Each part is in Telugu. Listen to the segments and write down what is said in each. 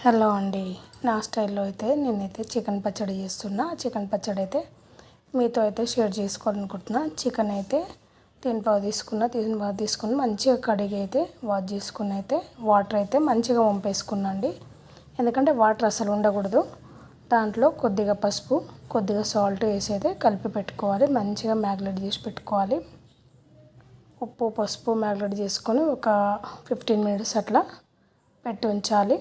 హలో అండి. నా స్టైల్లో అయితే నేనైతే చికెన్ పచ్చడి చేస్తున్నా. చికెన్ పచ్చడి అయితే మీతో అయితే షేర్ చేసుకోవాలనుకుంటున్నా. చికెన్ అయితే తిని పావు తీసుకున్న తిని పావు తీసుకుని మంచిగా కడిగి అయితే వాష్ చేసుకుని అయితే వాటర్ అయితే మంచిగా వంపేసుకున్నాండి ఎందుకంటే వాటర్ అసలు ఉండకూడదు. దాంట్లో కొద్దిగా పసుపు కొద్దిగా సాల్ట్ వేసి అయితే కలిపి పెట్టుకోవాలి. మంచిగా మ్యాగ్లెట్ చేసి పెట్టుకోవాలి. ఉప్పు పసుపు మ్యాగ్లెట్ చేసుకొని ఒక ఫిఫ్టీన్ మినిట్స్ అట్లా పెట్టి ఉంచాలి.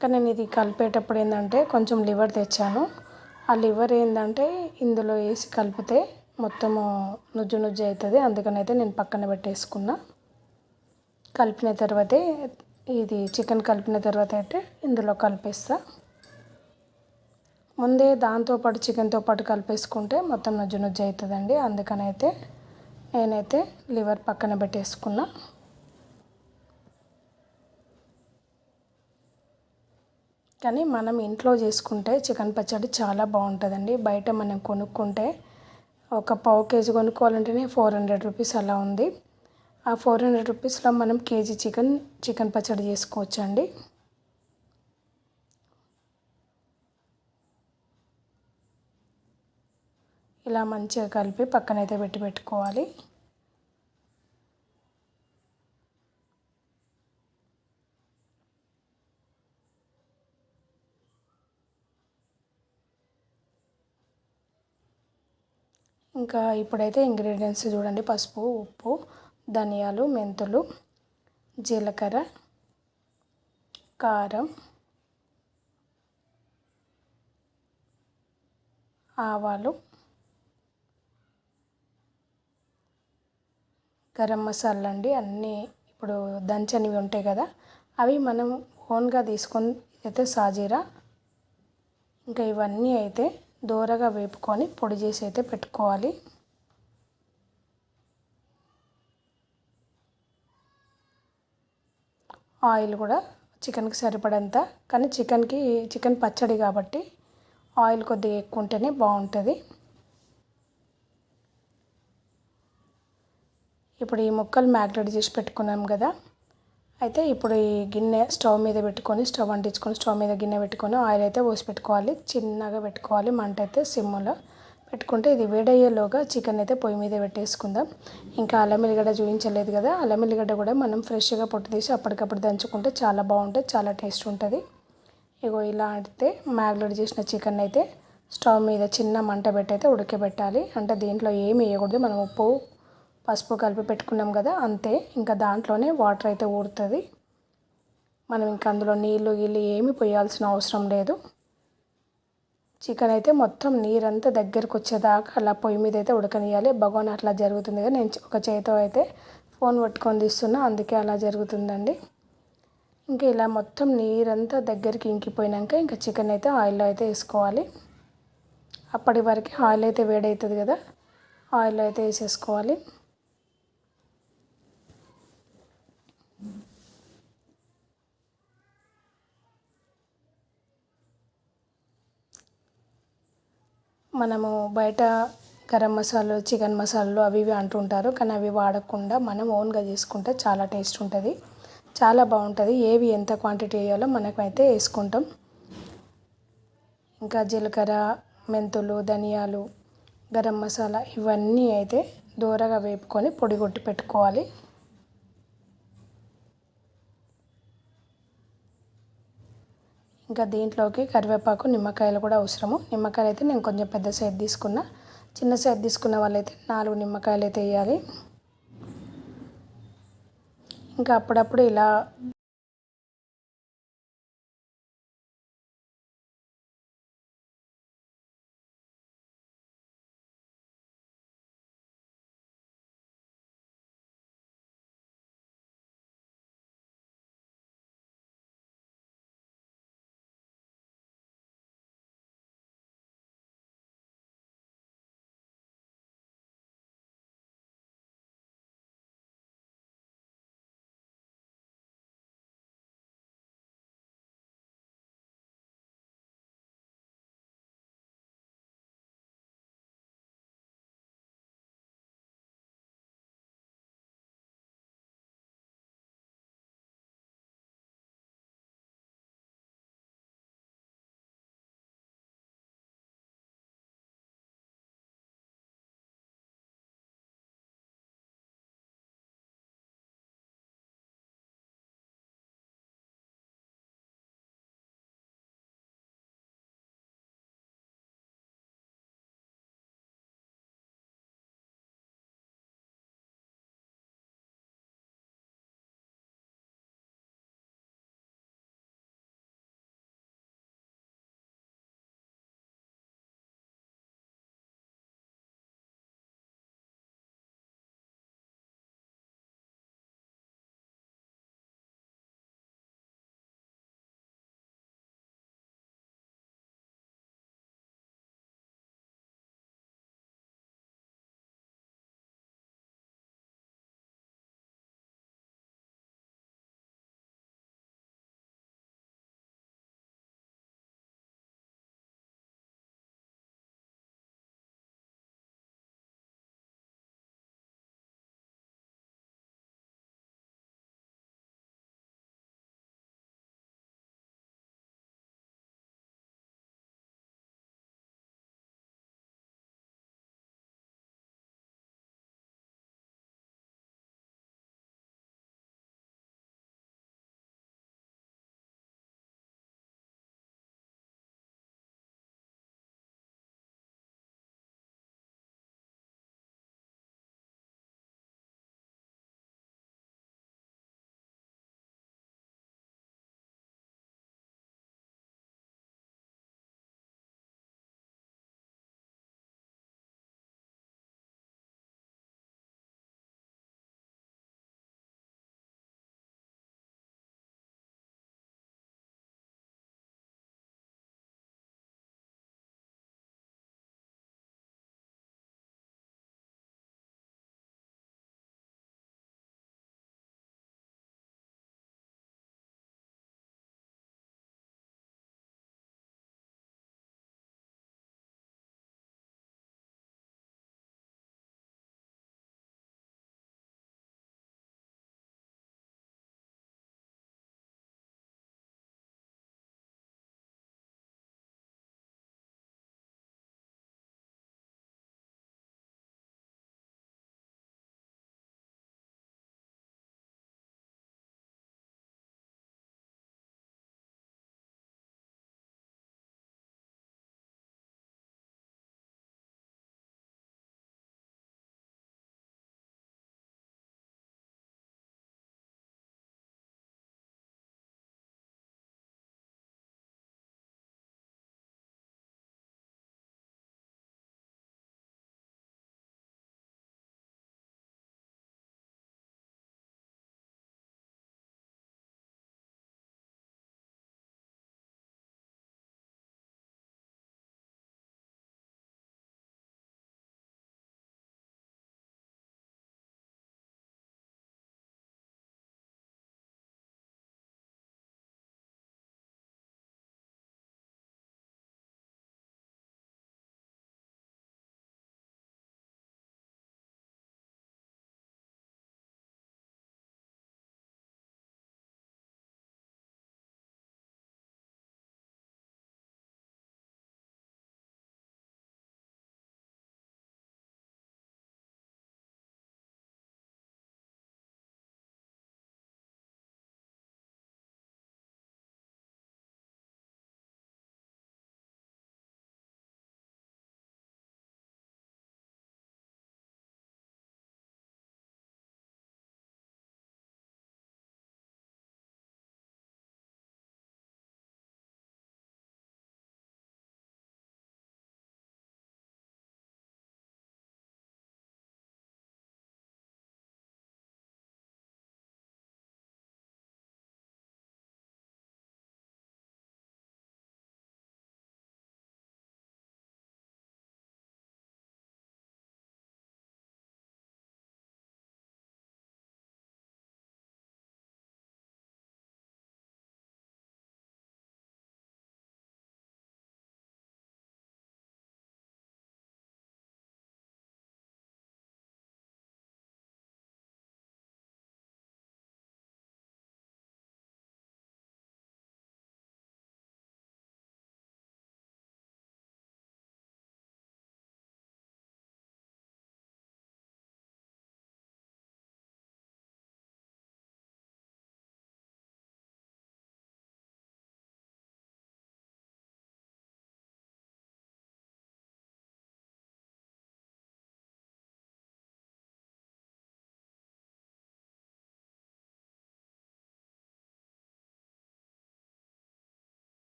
కానీ నేను ఇది కలిపేటప్పుడు ఏంటంటే కొంచెం లివర్ తెచ్చాను. ఆ లివర్ ఏంటంటే ఇందులో వేసి కలిపితే మొత్తము నుజ్జు నుజ్జు అవుతుంది. అందుకని అయితే నేను పక్కన పెట్టేసుకున్నా. కలిపిన తర్వాతే ఇది చికెన్ కలిపిన తర్వాత అయితే ఇందులో కలిపేస్తా. ముందే దాంతోపాటు చికెన్తో పాటు కలిపేసుకుంటే మొత్తం నుజ్జు నుజ్జు అవుతుందండి. అందుకని అయితే నేనైతే లివర్ పక్కన పెట్టేసుకున్నా. కానీ మనం ఇంట్లో చేసుకుంటే చికెన్ పచ్చడి చాలా బాగుంటుందండి. బయట మనం కొనుక్కుంటే ఒక పావు కేజీ కొనుక్కోవాలంటేనే ఫోర్ హండ్రెడ్ రూపీస్ అలా ఉంది. ఆ ఫోర్ హండ్రెడ్ రూపీస్లో మనం కేజీ చికెన్ చికెన్ పచ్చడి చేసుకోవచ్చండి. ఇలా మంచిగా కలిపి పక్కనైతే పెట్టి పెట్టుకోవాలి. ఇంకా ఇప్పుడైతే ఇంగ్రీడియంట్స్ చూడండి. పసుపు ఉప్పు ధనియాలు మెంతులు జీలకర్ర కారం ఆవాలు గరం మసాలా అండి. అన్నీ ఇప్పుడు దంచనివి ఉంటాయి కదా అవి మనం ఓన్గా తీసుకొని అయితే సాజీరా. ఇంకా ఇవన్నీ అయితే దోరగా వేపుకొని పొడి చేసి అయితే పెట్టుకోవాలి. ఆయిల్ కూడా చికెన్కి సరిపడంత కానీ చికెన్కి చికెన్ పచ్చడి కాబట్టి ఆయిల్ కొద్దిగా ఎక్కువ ఉంటేనే బాగుంటుంది. ఇప్పుడు ఈ ముక్కలు మ్యాగ్నేట్ చేసి పెట్టుకున్నాం కదా అయితే ఇప్పుడు ఈ గిన్నె స్టవ్ మీద పెట్టుకొని స్టవ్ అంటించుకొని స్టవ్ మీద గిన్నె పెట్టుకొని ఆయిల్ అయితే పోసి పెట్టుకోవాలి. చిన్నగా పెట్టుకోవాలి. మంట అయితే సిమ్లో పెట్టుకుంటే ఇది వేడయ్యేలోగా చికెన్ అయితే పొయ్యి మీద పెట్టేసుకుందాం. ఇంకా అల్లం ఎల్లిగడ్డ చూపించలేదు కదా అల్లం ఎల్లిగడ్డ కూడా మనం ఫ్రెష్గా పొట్టు తీసి అప్పటికప్పుడు దంచుకుంటే చాలా బాగుంటుంది చాలా టేస్ట్ ఉంటుంది. ఇగో ఇలా అంటే మ్యాగ్లెట్ చేసిన చికెన్ అయితే స్టవ్ మీద చిన్న మంట పెట్టి అయితే ఉడకబెట్టాలి. అంటే దీంట్లో ఏమి వేయకూడదు మనం ఉప్పు పసుపు కలిపి పెట్టుకున్నాం కదా అంతే. ఇంకా దాంట్లోనే వాటర్ అయితే ఊరుతుంది. మనం ఇంకా అందులో నీళ్ళు గీళ్ళు ఏమి పోయాల్సిన అవసరం లేదు. చికెన్ అయితే మొత్తం నీరంతా దగ్గరకు వచ్చేదాకా అలా పొయ్యి మీద అయితే ఉడకనియాలి భగవాన్ అట్లా జరుగుతుంది కదా నేను ఒక చేతితో అయితే ఫోన్ పట్టుకొని తీస్తున్నా అందుకే అలా జరుగుతుందండి. ఇంకా ఇలా మొత్తం నీరంతా దగ్గరికి ఇంకిపోయినాక ఇంకా చికెన్ అయితే ఆయిల్లో అయితే వేసుకోవాలి. అప్పటి వరకు ఆయిల్ అయితే వేడవుతుంది కదా ఆయిల్ అయితే వేసేసుకోవాలి. మనము బయట గరం మసాలాలు చికెన్ మసాలాలు అవి ఇవి అంటుంటారు కానీ అవి వాడకుండా మనం ఓన్గా చేసుకుంటే చాలా టేస్ట్ ఉంటుంది. చాలా బాగుంటుంది. ఏవి ఎంత క్వాంటిటీ వేయాలో మనకైతే వేసుకుంటాం. ఇంకా జీలకర్ర మెంతులు ధనియాలు గరం మసాలా ఇవన్నీ అయితే దూరగా వేపుకొని పొడి కొట్టి పెట్టుకోవాలి. ఇంకా దీంట్లోకి కరివేపాకు నిమ్మకాయలు కూడా అవసరము. నిమ్మకాయలు అయితే నేను కొంచెం పెద్ద సైజ్ తీసుకున్న. చిన్న సైజ్ తీసుకున్న వాళ్ళైతే నాలుగు నిమ్మకాయలు అయితే వేయాలి. ఇంకా అప్పుడప్పుడు ఇలా